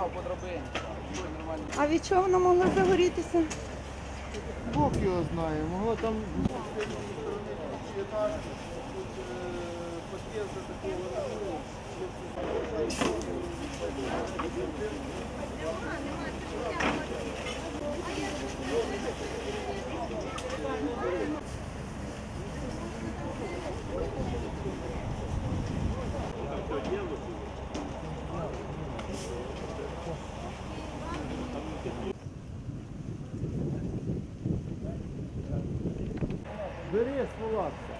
Став по драбині. А від чого воно могло загорітися? Бог його знає, могло там. Тут такого. Бери сволакся.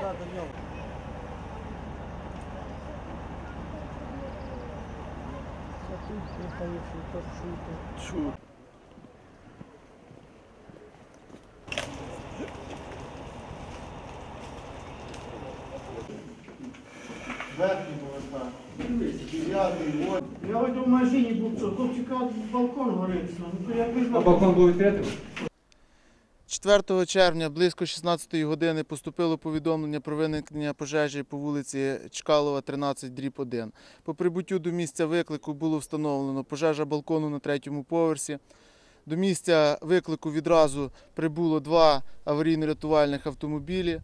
Да, до нього. Чу. Верхній поверхах. Дев'ятий, восьмий. Я от у магазині був, що хлопчика балкон горить. Ну, то А балкон був відкритий? 4 червня близько 16 години поступило повідомлення про виникнення пожежі по вулиці Чкалова, 13, дріб 1. По прибуттю до місця виклику було встановлено пожежа балкону на третьому поверсі. До місця виклику відразу прибуло два аварійно-рятувальних автомобілі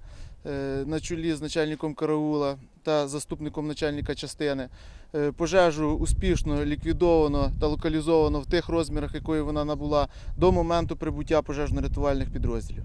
на чолі з начальником караула та заступником начальника частини. Е, Пожежу успішно ліквідовано та локалізовано в тих розмірах, якої вона набула до моменту прибуття пожежно-рятувальних підрозділів.